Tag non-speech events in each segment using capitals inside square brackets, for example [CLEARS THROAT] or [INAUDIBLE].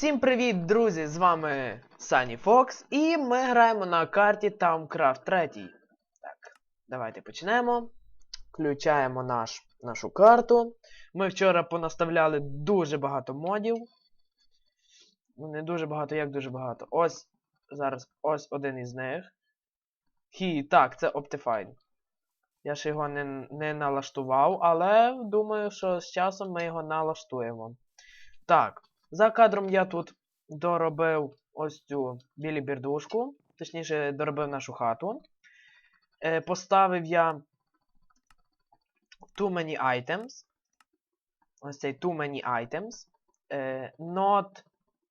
Всім привіт, друзі! З вами Сані Фокс, і ми граємо на карті Towncraft 3. Так, давайте почнемо. Включаємо наш, нашу карту. Ми вчора понаставляли дуже багато модів. Ну, не дуже багато, як дуже багато. Ось зараз ось один із них. Хі, так, це Optifine. Я ще його не, не налаштував, але думаю, що з часом ми його налаштуємо. Так. За кадром я тут доробив ось цю білі бірдушку, точніше, доробив нашу хату. Е, поставив я too many items. Ось цей too many items. Е, not.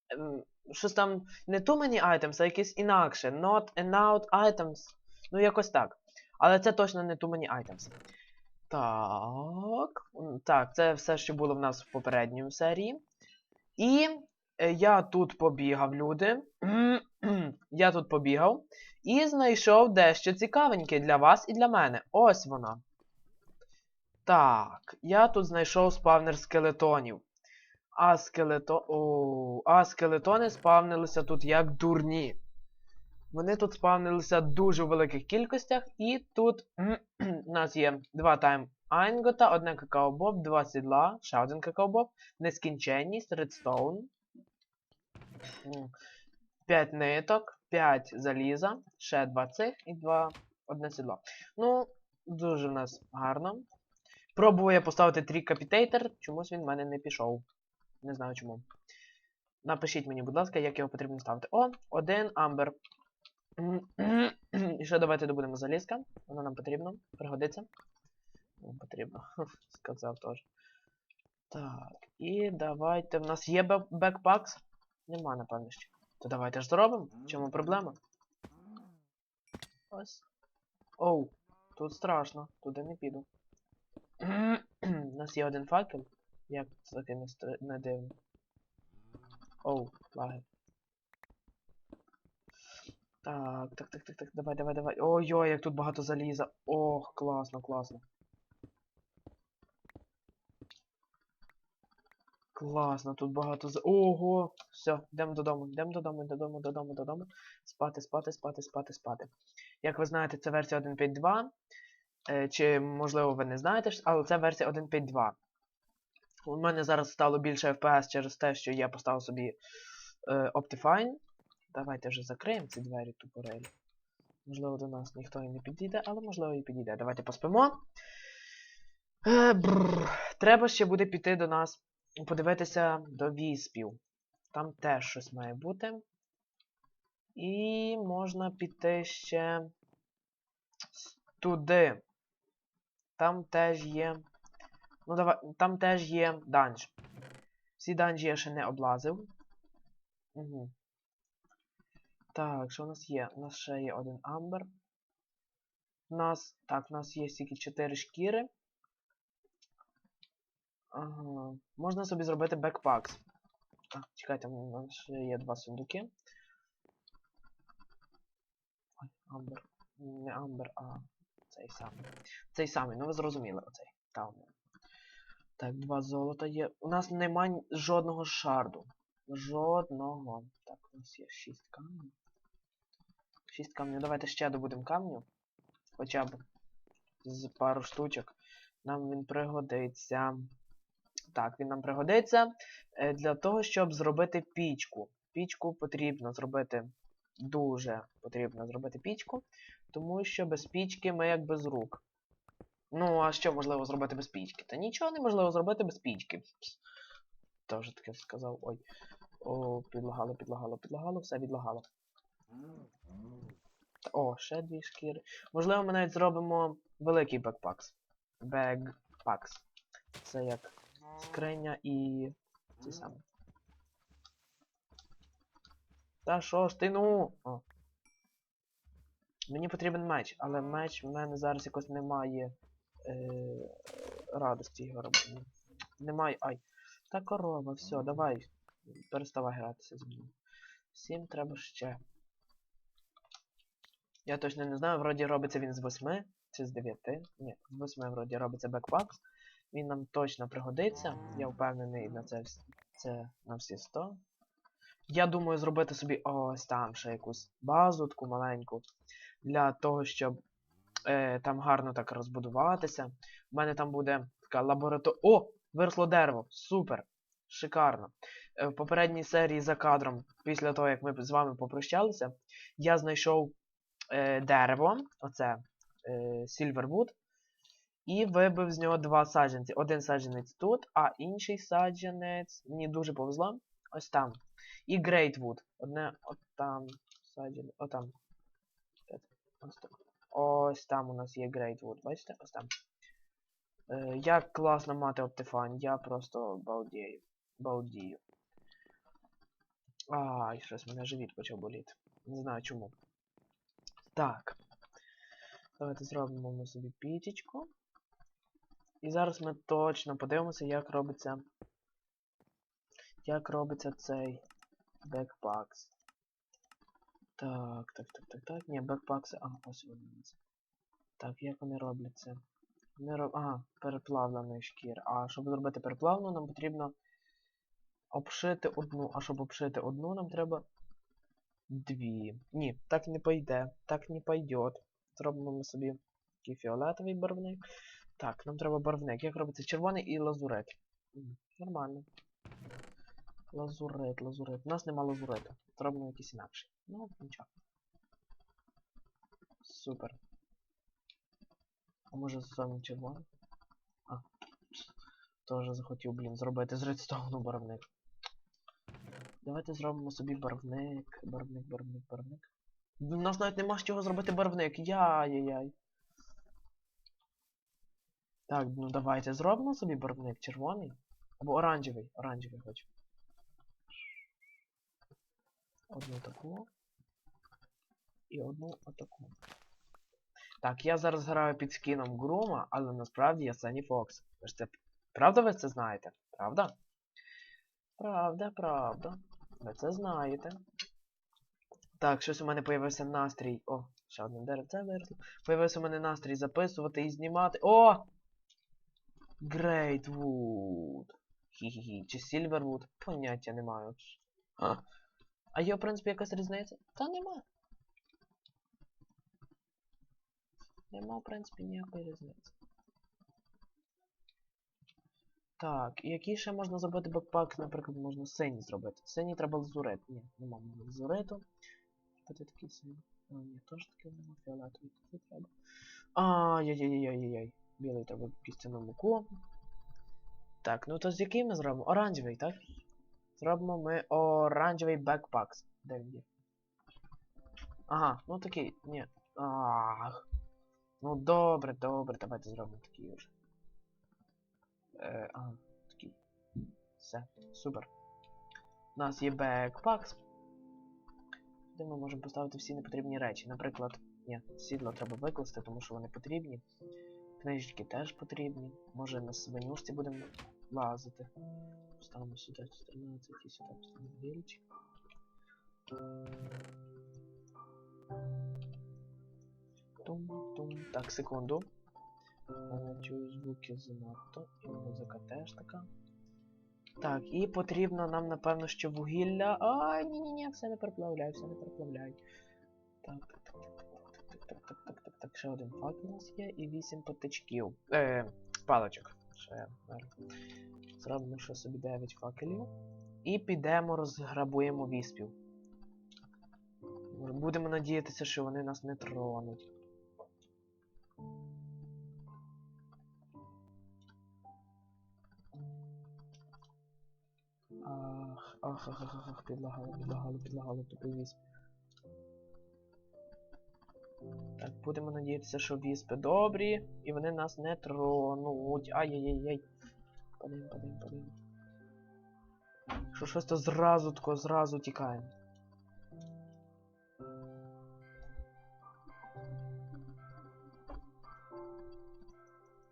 ем, щось там не too many items, а якесь інакше. Not enough items. Ну, якось так. Але це точно не too many items. Так. Так, це все, що було в нас в попередній серії. І е, я тут побігав, люди. [CLEARS THROAT] я тут побігав і знайшов дещо цікавеньке для вас і для мене. Ось вона. Так, я тут знайшов спавнер скелетонів. А скелето... О, а скелетони спавнилися тут як дурні. Вони тут спавнилися дуже в великих кількостях, і тут [CLEARS THROAT] у нас є два тайм Айнгота, одне какао-боб, два сідла, ще один какао-боб, нескінченність, редстоун, 5 ниток, 5 заліза, ще два цих і два одне сідло. Ну, дуже в нас гарно. Пробую я поставити трікапітейтер, чомусь він в мене не пішов. Не знаю чому. Напишіть мені, будь ласка, як його потрібно ставити. О, один амбер. [CLEARS THROAT] І ще давайте добудемо залізка. Воно нам потрібно. Пригодиться. Потрібно. [LAUGHS] Сказав теж. Так, і давайте. В нас є бе- бекпакс? Нема, напевно, ще. То давайте ж зробимо. В чому проблема? Ось. Оу, тут страшно, туди не піду. [CLEARS THROAT] У нас є один факел. Як це таке не, стр- не дивно. Оу, лаги. Так, так, так, так, так, давай, давай, давай. Ой-ой, як тут багато заліза. Ох, класно, класно. Класно, тут багато за. Ого! Все, йдемо додому, йдемо додому, додому, додому, додому. Спати, спати, спати, спати, спати. Як ви знаєте, це версія 1.5.2. Е, чи, можливо, ви не знаєте, але це версія 1.5.2. У мене зараз стало більше FPS через те, що я поставив собі е, Optifine. Давайте вже закриємо ці двері тупорелі. Можливо, до нас ніхто і не підійде, але можливо і підійде. Давайте поспимо. Е. Треба ще буде піти до нас, подивитися до віспів. Там теж щось має бути. І можна піти ще туди. Там теж є. Ну, давай, там теж є данж. Всі данжі я ще не облазив. Угу. Так, що у нас є? У нас ще є один амбер. У нас. Так, у нас є тільки 4 шкіри. Ага. Можна собі зробити бекпакс. А, чекайте, у нас ще є два сундуки. Ой, амбер. Не амбер, а цей самий. Цей самий, ну ви зрозуміли оцей. Там. Так, два золота є. У нас немає жодного шарду. Жодного. Так, у нас є 6 камнів. 6 камнів. Давайте ще добудемо камню. Хоча б з пару штучок. Нам він пригодиться. Так, він нам пригодиться е, для того, щоб зробити пічку. Пічку потрібно зробити. Дуже потрібно зробити пічку. Тому що без пічки ми як без рук. Ну, а що можливо зробити без пічки? Та нічого неможливо зробити без пічки. Пс. Тоже таке сказав. Ой. О, підлагало, підлагало, підлагало, все відлагало. О, ще дві шкіри. Можливо, ми навіть зробимо великий бекпакс. Бекпакс. Це як скриня і. ці самі. Та що ж ти ну? О. Мені потрібен меч, але меч в мене зараз якось немає е, радості його робити. Немає. Ай. Та корова, все, давай. Переставай гратися зі мною. Сім треба ще. Я точно не знаю, вроді робиться він з 8 чи з 9. Ні, з 8 вроді робиться бекпакс. Він нам точно пригодиться. Я впевнений на це, це на всі 100. Я думаю зробити собі ось там ще якусь базу таку маленьку. Для того, щоб е, там гарно так розбудуватися. У мене там буде така лабораторія. О! Виросло дерево! Супер! Шикарно. Е, в попередній серії за кадром, після того, як ми з вами попрощалися, я знайшов е, дерево, оце е, Silverwood, і вибив з нього два саджанці. Один саджанець тут, а інший саджанець. Мені дуже повезло. Ось там. І Greatwood. Одне от там саджанець. Отам. Ось там у нас є Greatwood. Бачите? Ось там. Е, як класно мати Оптифан. Я просто балдею. Балдію. Ай, щось мене живіт почав боліти. Не знаю чому. Так. Давайте зробимо ми собі пітічку. І зараз ми точно подивимося, як робиться. Як робиться цей бекпакс. Так, так, так, так, так. Ні, бекпакси. А, ось вони. у нас. Так, як вони робляться? Вони роб... Ага, переплавлений шкір. А щоб зробити переплавну, нам потрібно обшити одну. А щоб обшити одну, нам треба дві. Ні, так не пойде. Так не пойдет. Зробимо ми собі такий фіолетовий барвник. Так, нам треба барвник. Як робиться червоний і лазурит. М, Нормально. Лазурит, лазурит. У нас нема лазуриту. Зробимо якийсь інакший. Ну, нічого. Супер. А може зробимо червоний? А. Теж захотів, блін, зробити з редстоуну барвник. Давайте зробимо собі барвник. Барвник, барвник, барвник. У нас навіть нема з чого зробити барвник. Яй-яй-яй. Так, ну давайте зробимо собі барвник червоний. Або оранжевий. Оранжевий хочу. Одну таку. І одну отаку. Так, я зараз граю під скіном Грума, але насправді я Сані Фокс. Ви ж це... Правда ви це знаєте? Правда? Правда, правда. Ви це знаєте. Так, щось у мене появився настрій. О, ще одне деревце виросло. Появився у мене настрій записувати і знімати. О! Greatwood. Хі-хі-хі. Чи Silverwood? Поняття не маю. А, а є, в принципі, якась різниця? Та нема. Нема, в принципі, ніякої різниці. Так, який ще можна зробити бекпак, наприклад, можна синій зробити. Синій треба лазурит. Ні, нема лазуриту. Буде такий синій. А, ні, теж таки нема фіолетовий. Такий треба. Ай-яй-яй-яй-яй-яй. Білий треба кістяну муку. Так, ну то з яким ми зробимо? Оранжевий, так? Зробимо ми оранжевий бекпакс. Де він є? Ага, ну такий, ні. Ах. Ну добре, добре, давайте зробимо такий вже. Е, ага, такий. Все, супер. У нас є бекпакс. Де ми можемо поставити всі непотрібні речі. Наприклад, ні, сідло треба викласти, тому що вони потрібні. Книжечки теж потрібні. Може на свинюшці будемо лазити. Поставимо сюди 14 і сюди поставимо вільчик. Тум-тум. Так, секунду. Е, Чую звуки занадто. І музика теж така. Так, і потрібно нам, напевно, що вугілля. Ай, ні-ні-ні, все не переплавляй, все не переплавляй. Так, так, так, так, так, так, так, так, так, так, ще один факт у нас є і вісім патичків. Е, паличок. Ще е, зробимо ще собі 9 факелів. І підемо розграбуємо віспів. Будемо надіятися, що вони нас не тронуть. Ах, ах, ах, ах, ах, підлагало, підлагало, підлагало, тупий вісп. Будемо надіятися, що віспи добрі, і вони нас не тронуть. Ай-яй-яй-яй. Падаємо, падаємо, падаємо. Що щось то зразу тако, зразу тікаємо.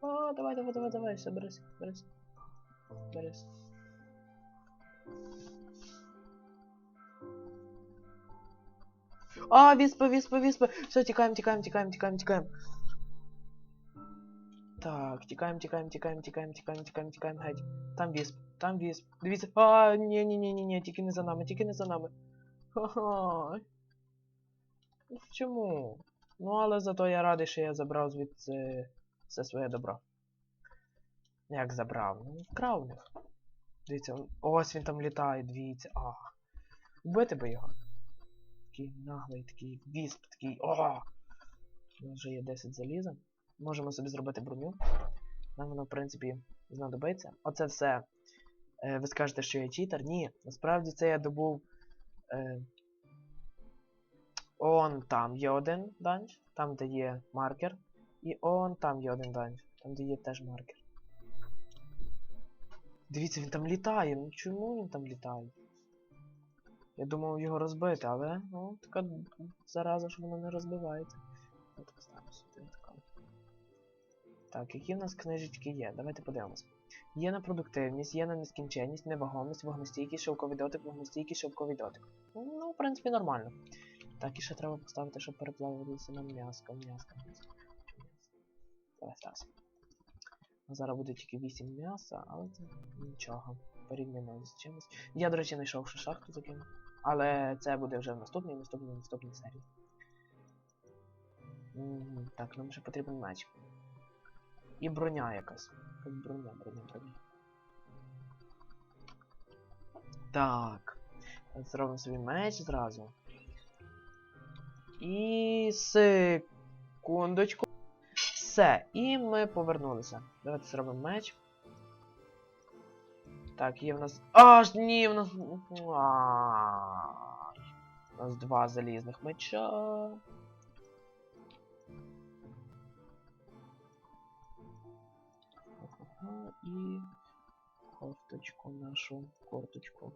А, давай, давай, давай, давай, все, берись, берись. Берись. А, віспа, віспа, віспа. Все, тікаємо, тікаємо, тікаємо, тікаємо, тікаємо. Так, тікаємо, тікаємо, тікаємо, тікаємо, тікаємо, тікаємо, тікаємо, геть. Там вісп. Там вісп. Дивіться. А, ні, ні, ні, ні, ні, тільки не за нами, тільки не за нами. Ха-ха. Чому? Ну, але зато я радий, що я забрав звідси все своє добро. Як забрав? Ну, вкрав. Дивіться, ось він там літає, дивіться. А. Вбити би його. Такий наглий, такий вісп, такий. О! У вже є 10 заліза. Можемо собі зробити броню. Нам воно, в принципі, знадобиться. Оце все. Е, ви скажете, що я читер. Ні, насправді це я добув. Е, он там є один данж, там де є маркер. І он там є один данж, там де є теж маркер. Дивіться, він там літає. Ну чому він там літає? Я думав його розбити, але ну, така зараза, що воно не розбивається. От поставимо сюди тако. Так, які в нас книжечки є? Давайте подивимось. Є на продуктивність, є на нескінченність, невагомість, вогнестійкість, шовковий дотик, вогнестійкість, шовковий дотик. Ну, в принципі, нормально. Так, і ще треба поставити, щоб переплавилося на м'яско, м'яско, м'яско. Давай зараз. Зараз буде тільки 8 м'яса, але це нічого. Порівняно з чимось. Я, до речі, знайшов ще шахту закинув. Але це буде вже в наступній, наступній, наступній серії. Так, нам ще потрібен меч. І броня якась. Як броня, броня, броня. Так. Зробимо собі меч зразу. І секундочку. Все, і ми повернулися. Давайте зробимо меч. Так, є в нас. Аж ні, в нас. У нас два залізних меча. Ага, і кофточку нашу, корточку.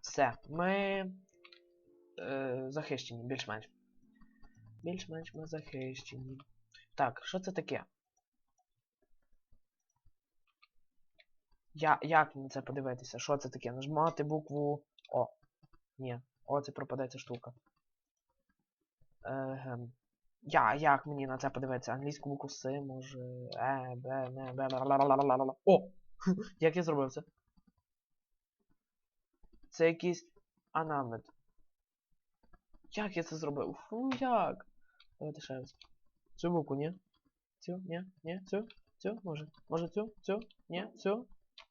Все, ми е, захищені, більш-менш. Більш-менш ми захищені. Так, що це таке? Я, як на це подивитися? Що це таке? Нажмати букву О. Ні. О, це пропаде ця штука. Егем. Я, як мені на це подивитися? Англійську букву С, може. Е, Б, не, Б, ла О! [LAUGHS] Як я зробив це? Це якийсь анамет. Як я це зробив? Фу, як? Давайте ще раз. Цю букву, ні? Цю, ні, ні, цю, цю, може. Може цю, цю, ні, цю,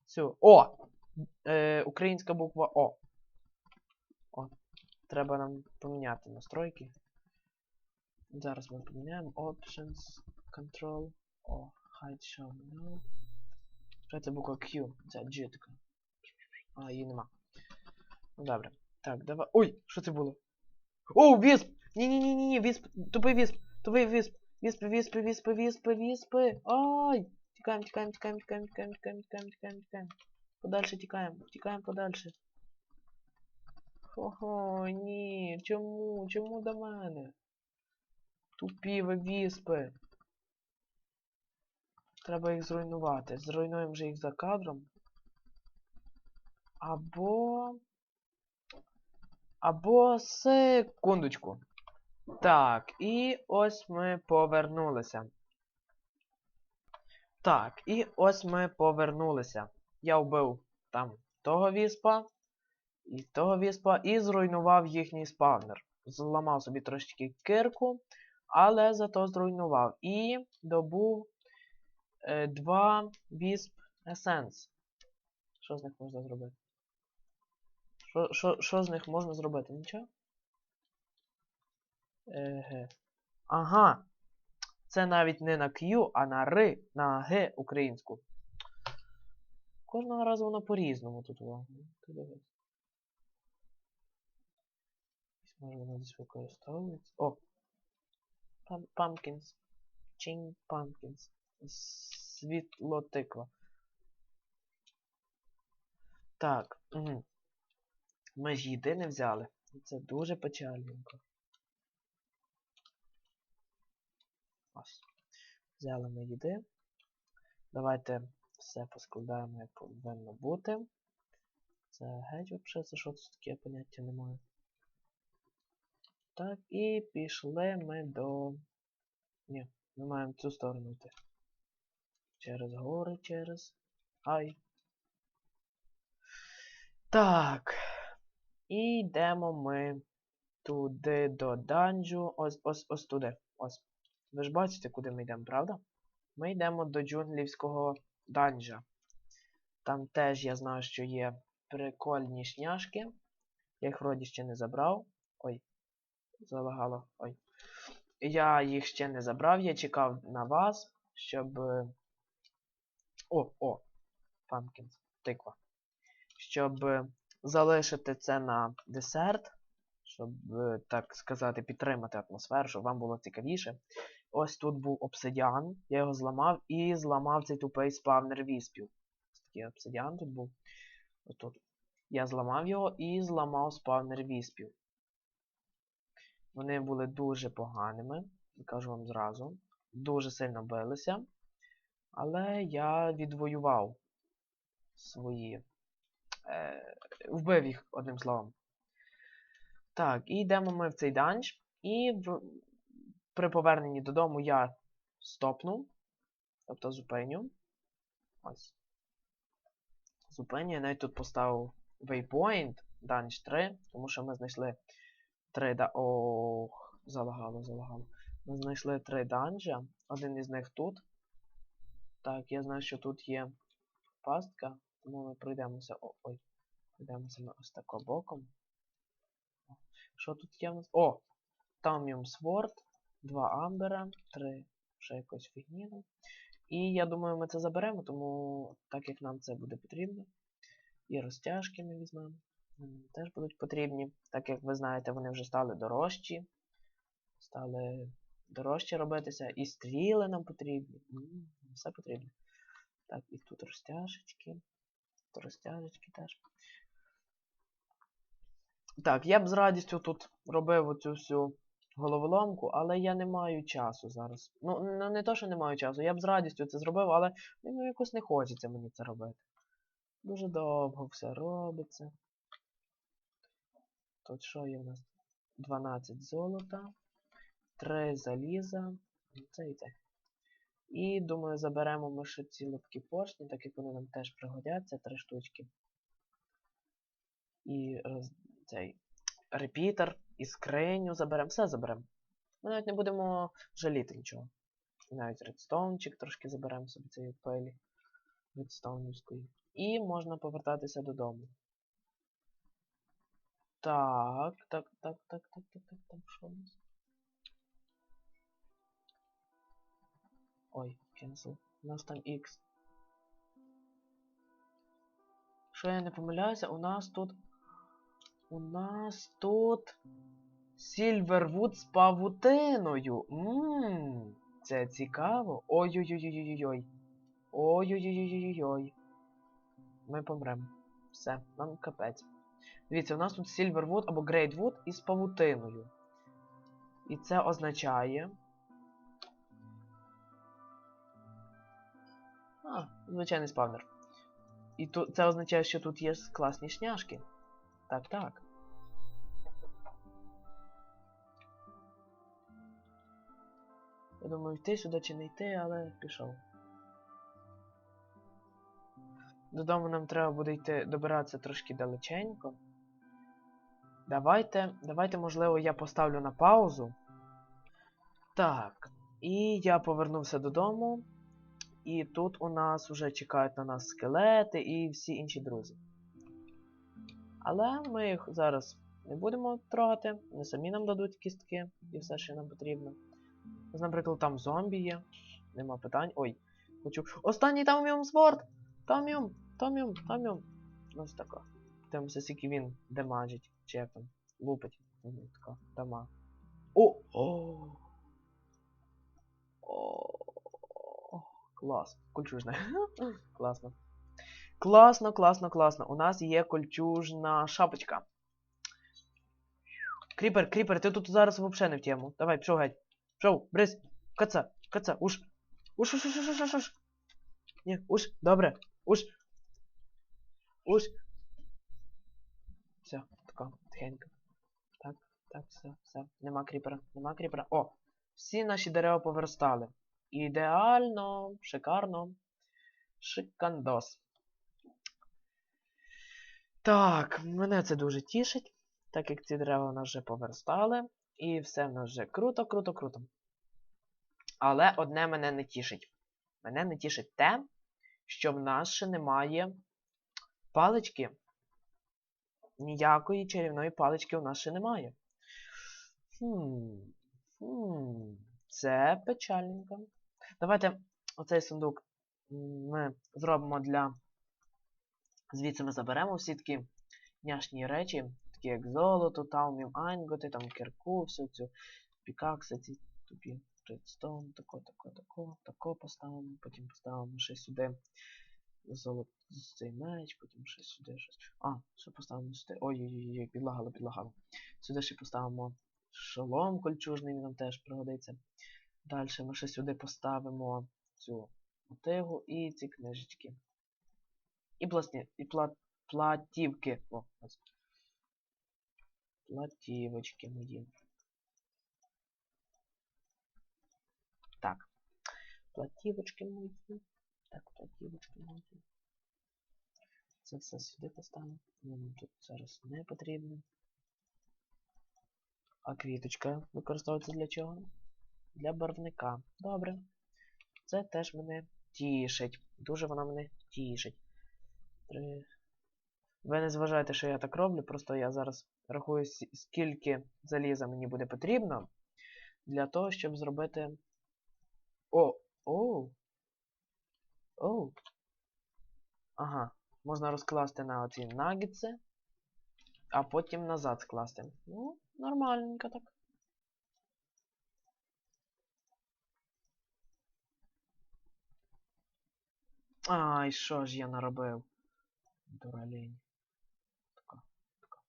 цю. О! Е, українська буква О. О. Треба нам поміняти настройки. Зараз ми поміняємо Options, Control, О, Hide Show, No. Це буква Q? Це G така. А, її нема. Ну добре. Так, давай. Ой, що це було? О, вісп! Ні-ні-ні-ні, вісп, тупий вісп, тупий вісп. Віспи, віспи, віспи, віспи, віспи. Ай! Тікаємо, тікаємо, тікаємо, тікаємо, тікаємо, тікаємо, тікаємо, тікаємо, тікаємо. Подальше тікаємо, тікаємо подальше. Ого, ні, чому? Чому до мене? Тупі віспи. Треба їх зруйнувати. Зруйнуємо вже їх за кадром. Або. Або секундочку. Так, і ось ми повернулися. Так, і ось ми повернулися. Я вбив там того віспа, і того віспа, і зруйнував їхній спавнер. Зламав собі трошечки кирку, але зато зруйнував. І добув е, два вісп есенс. Що з них можна зробити? Що, з них можна зробити? Нічого? Еге. Ага. Це навіть не на Q, а на Р, на Г українську. Кожного разу воно по-різному тут воно. Може воно десь використовується. О! Pumpkins. Ching pumpkins. Світло тиква. Так. Ми ж їди не взяли. Це дуже печальненько. Ось. Взяли ми їди. Давайте все поскладаємо, як повинно бути. Це геть взагалі, це що це таке поняття немає. Так, і пішли ми до. Ні, ми маємо цю сторону йти. Через гори, через. Ай. Так. І йдемо ми туди до данжу. Ось ось ось туди. Ось. Ви ж бачите, куди ми йдемо, правда? Ми йдемо до джунглівського данжа. Там теж я знаю, що є прикольні шняшки. Я їх вроді ще не забрав. Ой, залагало. Ой. Я їх ще не забрав, я чекав на вас, щоб. е, О, о! Памкінс, тиква. Щоб е, залишити це на десерт, щоб, е, так сказати, підтримати атмосферу, щоб вам було цікавіше. Ось тут був обсидіан, я його зламав і зламав цей тупий спавнер віспів. Ось такий обсидіан тут був. Отут. Я зламав його і зламав спавнер віспів. Вони були дуже поганими, кажу вам зразу. Дуже сильно билися. Але я відвоював свої. Е, вбив їх, одним словом. Так, і йдемо ми в цей данж. І при поверненні додому я стопну. Тобто зупиню. Ось. Зупиню. Я навіть тут поставив waypoint, Данж 3, тому що ми знайшли 3 да... Ох, залагало, залагало. Ми знайшли 3 данжа. Один із них тут. Так, я знаю, що тут є пастка, тому ми пройдемося. О, ой. Пройдемося на ось тако боком. Що тут є? у нас? О! Tamium Sword. Два амбера, 3 ще якось фігніна. І я думаю, ми це заберемо, тому так як нам це буде потрібно. І розтяжки ми візьмемо. Вони теж будуть потрібні. Так як ви знаєте, вони вже стали дорожчі. Стали дорожче робитися. І стріли нам потрібні. Все потрібно. Так, і тут розтяжечки. Тут розтяжечки теж. Так, я б з радістю тут робив оцю всю головоломку, але я не маю часу зараз. Ну, ну не то, що не маю часу, я б з радістю це зробив, але ну, якось не хочеться мені це робити. Дуже довго все робиться. Тут що є в нас? 12 золота, 3 заліза. Це і це. І думаю, заберемо ми ще ці липкі поршні, так як вони нам теж пригодяться, три штучки. І роз... цей репітер, і скриню заберемо, все заберемо. Ми навіть не будемо жаліти нічого. І навіть редстоунчик трошки заберемо собі цієї пелі редстоунівської. І можна повертатися додому. Так, так, так, так, так, так, так, так, що у нас? Ой, cancel. У нас там X. Що я не помиляюся, у нас тут. У нас тут. Сільвервуд з павутиною. Ммм, це цікаво. Ой-ой-ой-ой-ой-ой. Ой-ой-ой-ой-ой-ой. Ми помремо. Все, нам капець. Дивіться, у нас тут Сільвервуд або Грейтвуд із павутиною. І це означає. А, звичайний спавнер. І це означає, що тут є класні шняшки. Так, так. Я думаю, йти сюди чи не йти, але пішов. Додому нам треба буде йти добиратися трошки далеченько. Давайте, давайте, можливо, я поставлю на паузу. Так. І я повернувся додому. І тут у нас вже чекають на нас скелети і всі інші друзі. Але ми їх зараз не будемо трогати. Вони самі нам дадуть кістки і все, що нам потрібно. Наприклад, там зомбі є. Нема питань. Ой, хочу. Останній Томіум Спорт! Томіум! Томіум! Томіум! Ось тако. Дивимося, скільки він демажить. Чи як там? Лупить. Угу, така. Дама. О! О! О! Клас. Кольчужне. [LAUGHS] Класно. Класно, класно, класно. У нас є кольчужна шапочка. Кріпер, кріпер, ти тут зараз взагалі не в тему. Давай, пішов геть. Пішов, брись. Каца, каца, уж. Уж, уж, уж, уж, уж, уж. Ні, уж, добре. Уж. Уж. Все, тако, тихенько. Так, так, все, все. Нема кріпера, нема кріпера. О! Всі наші дерева поверстали. Ідеально, шикарно. Шикандос. Так, мене це дуже тішить, так як ці дерева в нас вже поверстали. І все в нас вже круто, круто, круто. Але одне мене не тішить. Мене не тішить те, що в нас ще немає палички. Ніякої чарівної палички у нас ще немає. Хм. Хм. Це печальненько. Давайте оцей сундук ми зробимо для. Звідси ми заберемо всі такі няшні речі, такі як золото, таумів, анготи, там кирку, всю цю пікакси, ці тупі редстоун, тако, тако, тако, тако поставимо, потім поставимо ще сюди золото, цей меч, потім ще сюди щось. А, що поставимо сюди? Ой-ой-ой, підлагало, підлагало. Сюди ще поставимо шолом кольчужний, він нам теж пригодиться. Далі ми ще сюди поставимо цю мотигу і ці книжечки. І власне, і пла... платівки. О, ось. Платівочки мої. Так. Платівочки мої. Так, платівочки мої. Це все сюди поставимо. Нам тут зараз не потрібно. А квіточка використовується для чого? Для барвника. Добре. Це теж мене тішить. Дуже вона мене тішить. Три. Ви не зважайте, що я так роблю, просто я зараз рахую, скільки заліза мені буде потрібно для того, щоб зробити. О! Оу! Оу! Ага. Можна розкласти на оці нагетси, а потім назад скласти. Ну, нормальненько так. Ай, що ж я наробив? Дуралінь. Тако, тако.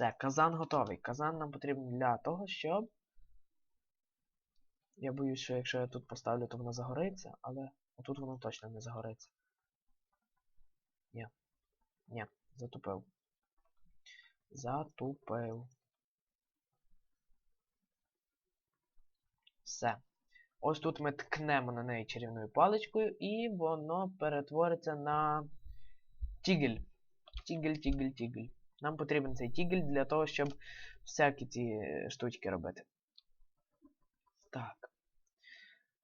Все, казан готовий. Казан нам потрібен для того, щоб. Я боюсь, що якщо я тут поставлю, то воно загориться, але отут воно точно не загориться. Ні. Ні, затупив. Затупив. Все. Ось тут ми ткнемо на неї чарівною паличкою, і воно перетвориться на тігель. Тігель, тігель, тігель. Нам потрібен цей тігель для того, щоб всякі ці е, штучки робити. Так.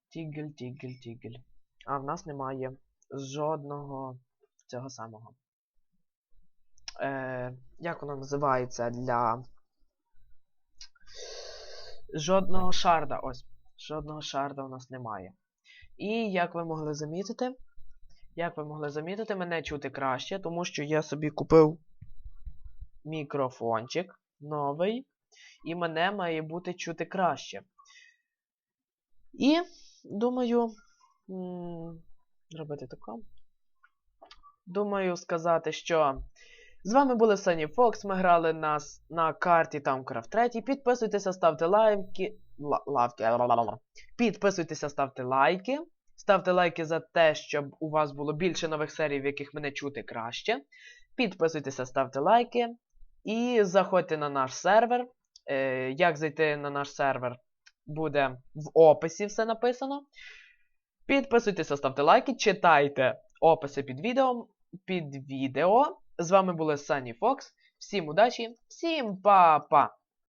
Тігель, тігель, тігель. А в нас немає жодного цього самого. Е, як воно називається для. Жодного шарда. Ось. Жодного шарда у нас немає. І як ви могли замітити, як ви могли замітити, мене чути краще, тому що я собі купив мікрофончик новий, і мене має бути чути краще. І думаю. Робити тако. Думаю сказати, що з вами були Sunny Fox. Ми грали на, с- на карті Taumcraft 3. Підписуйтеся, ставте лайки. лавки. Підписуйтеся, ставте лайки. Ставте лайки за те, щоб у вас було більше нових серій, в яких мене чути краще. Підписуйтеся, ставте лайки. І заходьте на наш сервер. Е, як зайти на наш сервер, буде в описі все написано. Підписуйтеся, ставте лайки, читайте описи під відео. Під відео. З вами були Сані Фокс. Всім удачі, всім па-па!